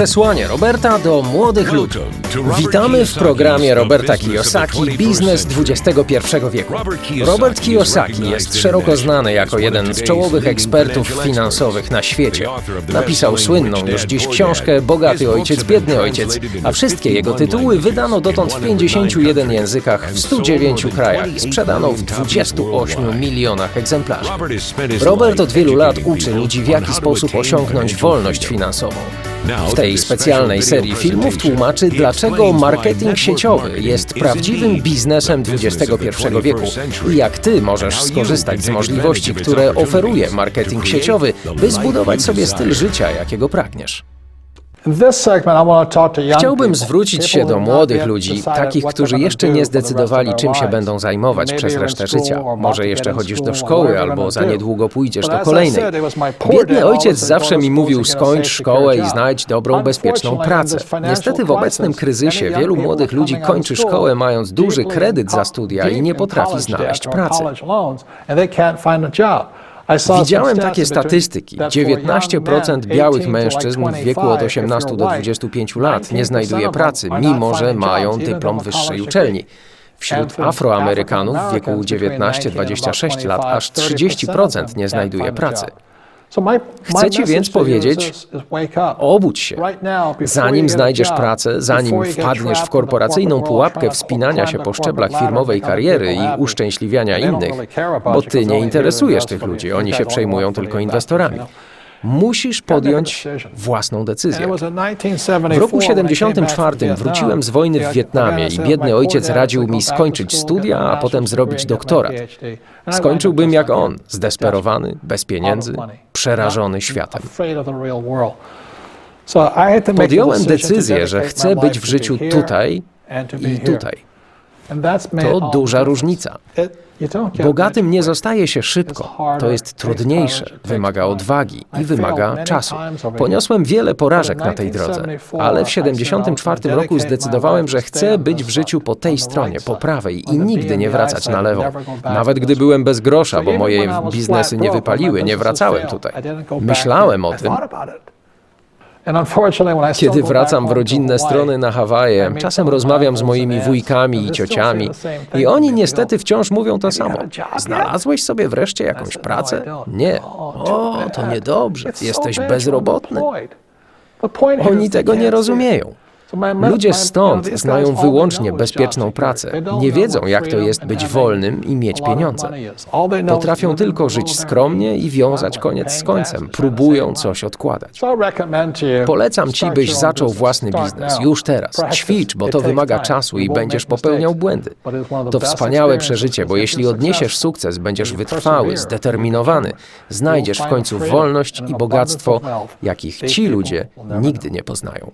Przesłanie Roberta do młodych ludzi. Witamy w programie Roberta Kiyosaki Biznes XXI wieku. Robert Kiyosaki jest szeroko znany jako jeden z czołowych ekspertów finansowych na świecie. Napisał słynną już dziś książkę Bogaty Ojciec, Biedny Ojciec, a wszystkie jego tytuły wydano dotąd w 51 językach w 109 krajach i sprzedano w 28 milionach egzemplarzy. Robert od wielu lat uczy ludzi, w jaki sposób osiągnąć wolność finansową. W tej specjalnej serii filmów tłumaczy, dlaczego marketing sieciowy jest prawdziwym biznesem XXI wieku. i jak ty możesz skorzystać z możliwości, które oferuje marketing sieciowy, by zbudować sobie styl życia, jakiego pragniesz. Chciałbym zwrócić się do młodych ludzi, takich, którzy jeszcze nie zdecydowali, czym się będą zajmować przez resztę życia. Może jeszcze chodzisz do szkoły, albo za niedługo pójdziesz do kolejnej. Biedny ojciec zawsze mi mówił: skończ szkołę i znajdź dobrą, bezpieczną pracę. Niestety w obecnym kryzysie wielu młodych ludzi kończy szkołę, mając duży kredyt za studia i nie potrafi znaleźć pracy. Widziałem takie statystyki. 19% białych mężczyzn w wieku od 18 do 25 lat nie znajduje pracy, mimo że mają dyplom wyższej uczelni. Wśród Afroamerykanów w wieku 19-26 lat aż 30% nie znajduje pracy. Chcę Ci więc powiedzieć, Obudź się. Zanim znajdziesz pracę, zanim wpadniesz w korporacyjną pułapkę wspinania się po szczeblach firmowej kariery i uszczęśliwiania innych, bo ty nie interesujesz tych ludzi, oni się przejmują tylko inwestorami. Musisz podjąć własną decyzję. W roku 74 wróciłem z wojny w Wietnamie i biedny ojciec radził mi skończyć studia, a potem zrobić doktorat. Skończyłbym jak on, zdesperowany, bez pieniędzy, przerażony światem. Podjąłem decyzję, że chcę być w życiu tutaj i tutaj. To duża różnica. Bogatym nie zostaje się szybko. To jest trudniejsze, wymaga odwagi i wymaga czasu. Poniosłem wiele porażek na tej drodze, ale w 74 roku zdecydowałem, że chcę być w życiu po tej stronie, po prawej i nigdy nie wracać na lewą. Nawet gdy byłem bez grosza, bo moje biznesy nie wypaliły, nie wracałem tutaj. Myślałem o tym, kiedy wracam w rodzinne strony na Hawaje, czasem rozmawiam z moimi wujkami i ciociami i oni niestety wciąż mówią to samo. Znalazłeś sobie wreszcie jakąś pracę? Nie. O, to niedobrze. Jesteś bezrobotny. Oni tego nie rozumieją. Ludzie stąd znają wyłącznie bezpieczną pracę. Nie wiedzą, jak to jest być wolnym i mieć pieniądze. Potrafią tylko żyć skromnie i wiązać koniec z końcem. Próbują coś odkładać. Polecam ci, byś zaczął własny biznes już teraz. Ćwicz, bo to wymaga czasu i będziesz popełniał błędy. To wspaniałe przeżycie, bo jeśli odniesiesz sukces, będziesz wytrwały, zdeterminowany, znajdziesz w końcu wolność i bogactwo, jakich ci ludzie nigdy nie poznają.